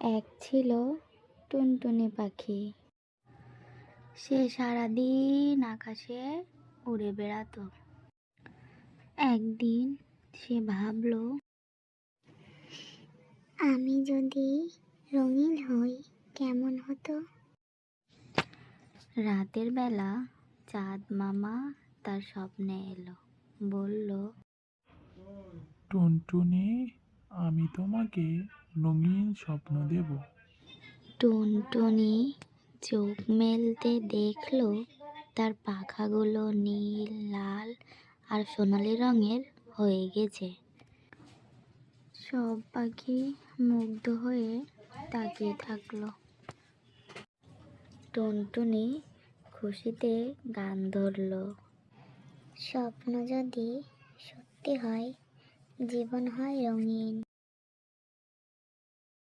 এক ছিল টুনটুনি পাখি। সে সারাদিন আকাশে উড়ে বেড়াতো। একদিন সে ভাবলো, আমি যদি রঙিন হই, কেমন হতো? রাতের বেলা চাঁদ মামা তার স্বপ্নে এলো। বলল, টুনটুনি, আমি তোমাকে রঙিন স্বপ্ন দেব। টুনটুনি চোখ মেলতে দেখল তার পাখাগুলো নীল, লাল আর সোনালি রঙের হয়ে গেছে। সব পাখি মুগ্ধ হয়ে তাকিয়ে থাকল। টুনটুনি খুশিতে গান ধরলো। স্বপ্ন যদি সত্যি হয়, জীবন হয় রঙিন।